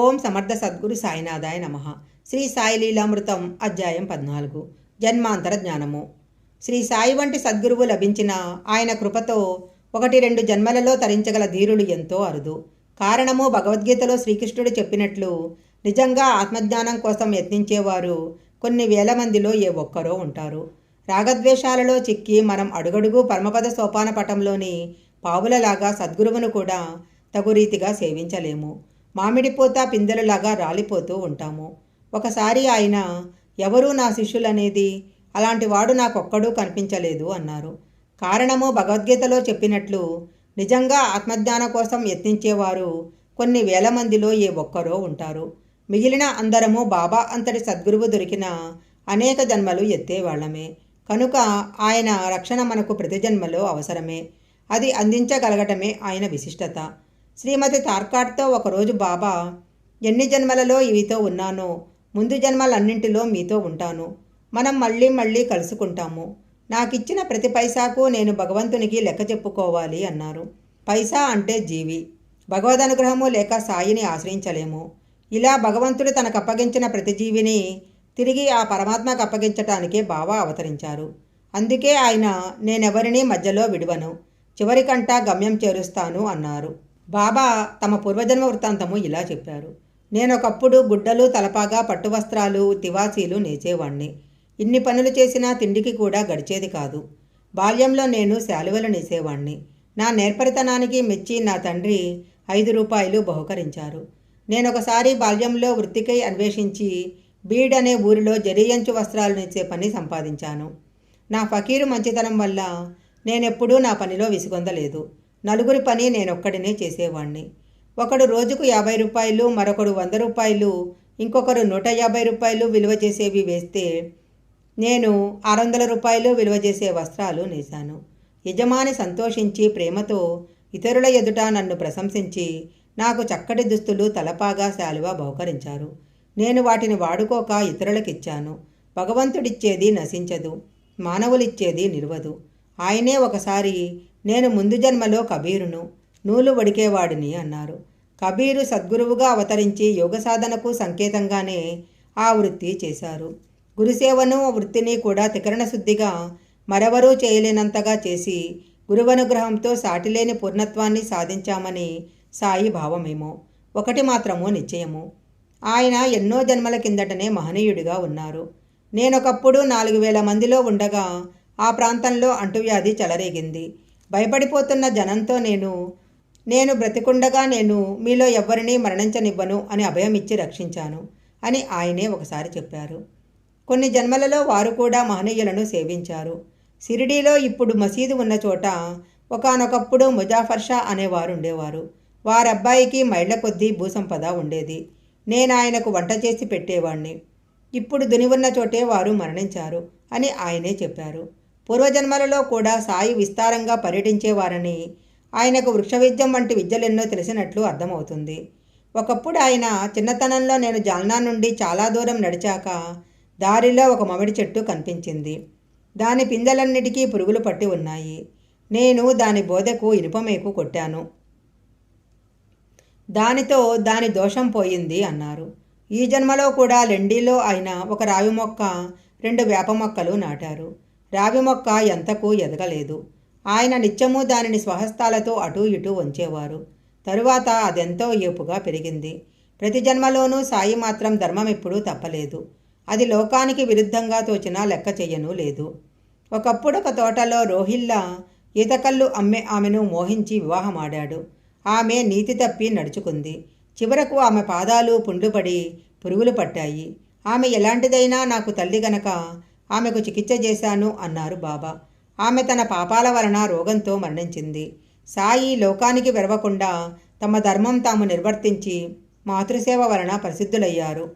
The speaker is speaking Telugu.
ఓం సమర్థ సద్గురు సాయినాథాయ నమ. శ్రీ సాయి లీలామృతం అధ్యాయం పద్నాలుగు. జన్మాంతర జ్ఞానము. శ్రీ సాయి వంటి సద్గురువు లభించిన ఆయన కృపతో ఒకటి రెండు జన్మలలో తరించగల ధీరులు ఎంతో అరుదు. కారణము భగవద్గీతలో శ్రీకృష్ణుడు చెప్పినట్లు నిజంగా ఆత్మజ్ఞానం కోసం యత్నించేవారు కొన్ని వేల మందిలో ఏ ఒక్కరో ఉంటారు. రాగద్వేషాలలో చిక్కి మనం అడుగడుగు పరమపద సోపాన పటంలోని పావులలాగా సద్గురువును కూడా తగురీతిగా సేవించలేము. మామిడిపోత పిందెలలాగా రాలిపోతూ ఉంటాము. ఒకసారి ఆయన ఎవరూ నా శిష్యులనేది? అలాంటి వాడు నాకొక్కడూ కనిపించలేదు అన్నారు. కారణము భగవద్గీతలో చెప్పినట్లు నిజంగా ఆత్మజ్ఞానం కోసం యత్నించేవారు కొన్ని వేల మందిలో ఏ ఒక్కరో ఉంటారు. మిగిలిన అందరము బాబా అంతటి సద్గురువు దొరికిన అనేక జన్మలు ఎత్తేవాళ్ళమే. కనుక ఆయన రక్షణ మనకు ప్రతి జన్మలో అవసరమే. అది అందించగలగటమే ఆయన విశిష్టత. శ్రీమతి తార్కాట్తో ఒకరోజు బాబా ఎన్ని జన్మలలో ఇవితో ఉన్నానో ముందు జన్మలన్నింటిలో మీతో ఉంటాను. మనం మళ్ళీ మళ్ళీ కలుసుకుంటాము. నాకిచ్చిన ప్రతి పైసాకు నేను భగవంతునికి లెక్క చెప్పుకోవాలి అన్నారు. పైసా అంటే జీవి. భగవద్ అనుగ్రహము లేక సాయిని ఆశ్రయించలేము. ఇలా భగవంతుడు తనకు అప్పగించిన ప్రతి జీవిని తిరిగి ఆ పరమాత్మకు అప్పగించటానికే బాబా అవతరించారు. అందుకే ఆయన నేనెవరినీ మధ్యలో విడువను. చివరికంటా గమ్యం చేరుస్తాను అన్నారు. బాబా తమ పూర్వజన్మ వృత్తాంతము ఇలా చెప్పారు. నేనొకప్పుడు గుడ్డలు తలపాగా పట్టు వస్త్రాలు తివాసీలు నేచేవాణ్ణి ఇన్ని పనులు చేసినా తిండికి కూడా గడిచేది కాదు. బాల్యంలో నేను శాలువలు నేసేవాణ్ణి. నా నేర్పరితనానికి మెచ్చి నా తండ్రి ఐదు రూపాయలు బహుకరించారు. నేనొకసారి బాల్యంలో వృత్తికై అన్వేషించి బీడ్ అనే ఊరిలో జరియంచు వస్త్రాలు నేసే పని సంపాదించాను. నా ఫకీరు మంచితనం వల్ల నేనెప్పుడూ నా పనిలో విసుగొందలేదు. నలుగురి పని నేనొక్కడినే చేసేవాణ్ణి. ఒకడు రోజుకు యాభై రూపాయలు మరొకడు వంద రూపాయలు ఇంకొకరు నూట యాభై రూపాయలు విలువ చేసేవి వేస్తే నేను ఆరు వందల రూపాయలు విలువ చేసే వస్త్రాలు నేశాను. యజమాని సంతోషించి ప్రేమతో ఇతరుల ఎదుట నన్ను ప్రశంసించి నాకు చక్కటి దుస్తులు తలపాగా శాలువా బహుకరించారు. నేను వాటిని వాడుకోక ఇతరులకిచ్చాను. భగవంతుడిచ్చేది నశించదు మానవులిచ్చేది నిలవదు. ఆయనే ఒకసారి నేను ముందు జన్మలో కబీరును నూలు వడికేవాడిని అన్నారు. కబీరు సద్గురువుగా అవతరించి యోగ సాధనకు సంకేతంగానే ఆ వృత్తి చేశారు. గురుసేవను వృత్తిని కూడా తికరణ శుద్ధిగా మరెవరూ చేయలేనంతగా చేసి గురువనుగ్రహంతో సాటిలేని పూర్ణత్వాన్ని సాధించామని సాయి భావమేమో. ఒకటి మాత్రము నిశ్చయము. ఆయన ఎన్నో జన్మల కిందటనే మహనీయుడిగా ఉన్నారు. నేనొకప్పుడు నాలుగు వేల మందిలో ఉండగా ఆ ప్రాంతంలో అంటువ్యాధి చెలరేగింది. భయపడిపోతున్న జనంతో నేను నేను బ్రతికుండగా నేను మీలో ఎవ్వరినీ మరణించనివ్వను అని అభయమిచ్చి రక్షించాను అని ఆయనే ఒకసారి చెప్పారు. కొన్ని జన్మలలో వారు కూడా మహనీయులను సేవించారు. సిరిడీలో ఇప్పుడు మసీదు ఉన్న చోట ఒకనొకప్పుడు ముజాఫర్ షా అనేవారు ఉండేవారు. వారబ్బాయికి మైళ్ళ కొద్దీ భూసంపద ఉండేది. నేను ఆయనకు వంట చేసి పెట్టేవాణ్ణి. ఇప్పుడు దుని ఉన్న చోటే వారు మరణించారు అని ఆయనే చెప్పారు. పూర్వజన్మలలో కూడా సాయి విస్తారంగా పర్యటించేవారని ఆయనకు వృక్షవిద్యం వంటి విద్యలెన్నో తెలిసినట్లు అర్థమవుతుంది. ఒకప్పుడు ఆయన చిన్నతనంలో నేను జాల్నా నుండి చాలా దూరం నడిచాక దారిలో ఒక మామిడి చెట్టు కనిపించింది. దాని పిందెలన్నిటికీ పురుగులు పట్టి ఉన్నాయి. నేను దాని బోధకు ఇనుపమేకు కొట్టాను. దానితో దాని దోషం పోయింది అన్నారు. ఈ జన్మలో కూడా లెండీలో ఆయన ఒక రావి మొక్క రెండు వేప మొక్కలు నాటారు. రావి మొక్క ఎంతకు ఎదగలేదు. ఆయన నిత్యము దానిని స్వహస్తాలతో అటూ ఇటూ వంచేవారు. తరువాత అదెంతో ఏపుగా పెరిగింది. ప్రతి జన్మలోనూ సాయి మాత్రం ధర్మం ఎప్పుడూ తప్పలేదు. అది లోకానికి విరుద్ధంగా తోచినా లెక్క చేయను లేదు. ఒకప్పుడు ఒక తోటలో రోహిల్లా ఈతకల్లు అమ్మే ఆమెను మోహించి వివాహమాడాడు. ఆమె నీతి తప్పి నడుచుకుంది. చివరకు ఆమె పాదాలు పుండ్లుపడి పురుగులు పట్టాయి. ఆమె ఎలాంటిదైనా నాకు తల్లి గనక ఆమెకు చికిత్స చేశాను అన్నారు బాబా. ఆమె తన పాపాల వలన రోగంతో మరణించింది. సాయి లోకానికి వెరవకుండా తమ ధర్మం తాము నిర్వర్తించి మాతృసేవ వలన ప్రసిద్ధులయ్యారు